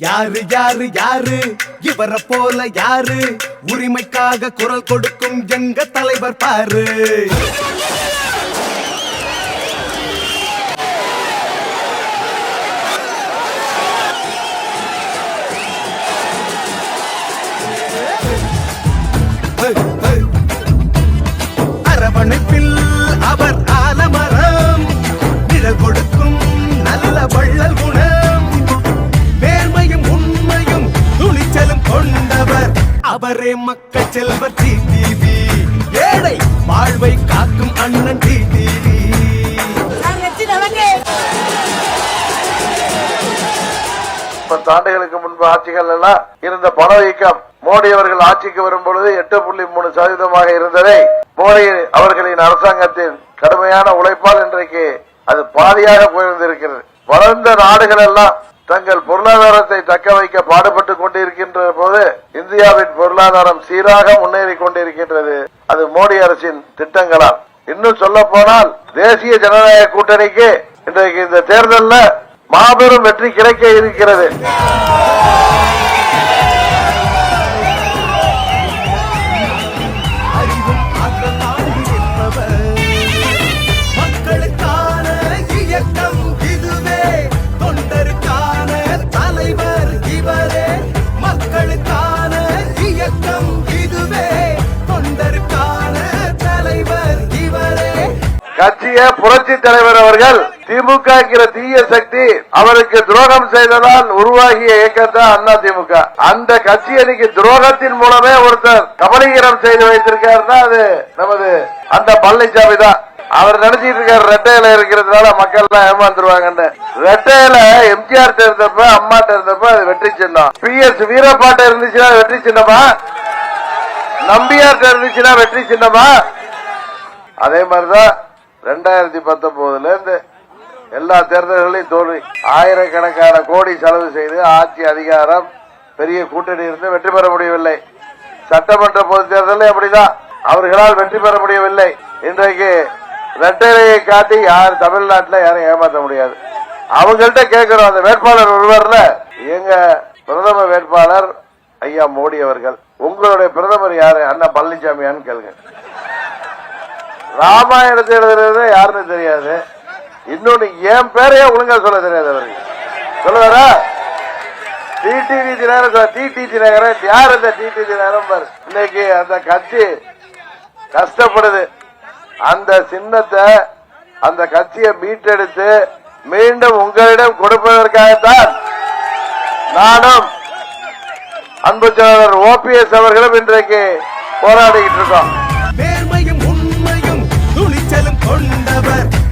யாரு யாரு யாரு? இவரை போல யாரு? உரிமைக்காக குரல் கொடுக்கும் எங்க தலைவர் பாரு. அரவணைப்பில் அவர் அவரே மக்கள் செல்வர் டிடிவி ஏழை வாழ்வை காக்கும் அண்ணன் டிடிவி பத்து ஆண்டுகளுக்கு முன்பு ஆட்சிகள் எல்லாம் இருந்த பணவீக்கம் மோடி அவர்கள் ஆட்சிக்கு வரும் பொழுது எட்டு புள்ளி மூணு சதவீதமாக இருந்ததை மோடி அவர்களின் அரசாங்கத்தின் கடுமையான உழைப்பால் இன்றைக்கு அது பாதியாக போயிருந்திருக்கிறது. வளர்ந்த நாடுகள் எல்லாம் தங்கள் பொருளாதாரத்தை தக்க வைக்க பாடுபட்டு கொண்டிருக்கின்ற போது இந்தியாவின் பொருளாதாரம் சீராக முன்னேறி கொண்டிருக்கின்றது. அது மோடி அரசின் திட்டங்களால். இன்னும் சொல்ல போனால் தேசிய ஜனநாயக கூட்டணிக்கு இன்றைக்கு இந்த தேர்தலில் மாபெரும் வெற்றி கிடைக்க இருக்கிறது. கட்சிய புரட்சி தலைவர் அவர்கள் திமுக தீய சக்தி அவருக்கு துரோகம் செய்ததால் உருவாகிய இயக்கம் தான் அண்ணா திமுக. அந்த கட்சி அன்னைக்கு துரோகத்தின் மூலமே ஒருத்தர் கபலீகரம் செய்து வைத்திருக்காருன்னா அது நமது அந்த பழனிசாமி தான். அவர் நினைச்சிட்டு இருக்காரு ரெட்டையில இருக்கிறதுனால மக்கள் எல்லாம் ஏமாந்துருவாங்கன்னு. ரெட்டையில எம்ஜிஆர் இருந்தப்ப அம்மாட்ட இருந்தப்ப அது வெற்றி சின்னம். பி எஸ் வீரப்பாட்ட இருந்துச்சுன்னா வெற்றி சின்னமா? நம்பியார்ட்ட இருந்துச்சுன்னா வெற்றி சின்னமா? அதே மாதிரிதான் ரெண்டாயிரத்தி பத்தொன்பதுல இருந்து எல்லா தேர்தல்களையும் தோல்வி. ஆயிரக்கணக்கான கோடி செலவு செய்து ஆட்சி அதிகாரம் பெரிய கூட்டணி இருந்து வெற்றி பெற முடியவில்லை. சட்டமன்ற பொது தேர்தலில் அப்படிதான். அவர்களால் வெற்றி பெற முடியவில்லை. இன்றைக்கு ரெட்டரையை காட்டி யார் தமிழ்நாட்டில் யாரும் ஏமாற்ற முடியாது. அவங்கள்ட்ட கேட்கிறோம் அந்த வேட்பாளர் ஒருவர்ல. எங்க பிரதம வேட்பாளர் ஐயா மோடி அவர்கள். உங்களுடைய பிரதமர் யாரு? அண்ணா பழனிசாமியான்னு கேளுங்க. ராமாயணத்தை எழுதுறது யாருன்னு தெரியாது. இன்னொன்னு என் பேரையே ஒழுங்கா சொல்ல தெரியாது அவருக்கு. சொல்லுவாரா? டிடிவி தினகரன் சொல்ல டிடி யார் இந்த டிடி தினகரன் பாரு? இன்னைக்கு அந்த கட்சி கஷ்டப்படுது. அந்த சின்னத்தை அந்த கட்சியை மீட்டெடுத்து மீண்டும் உங்களிடம் கொடுப்பதற்காகத்தான் நானும் அன்பு சோழர் ஓபிஎஸ் அவர்களும் இன்றைக்கு போராடிக்கிட்டு இருக்கோம். நேர்மையும் கொண்டவர்.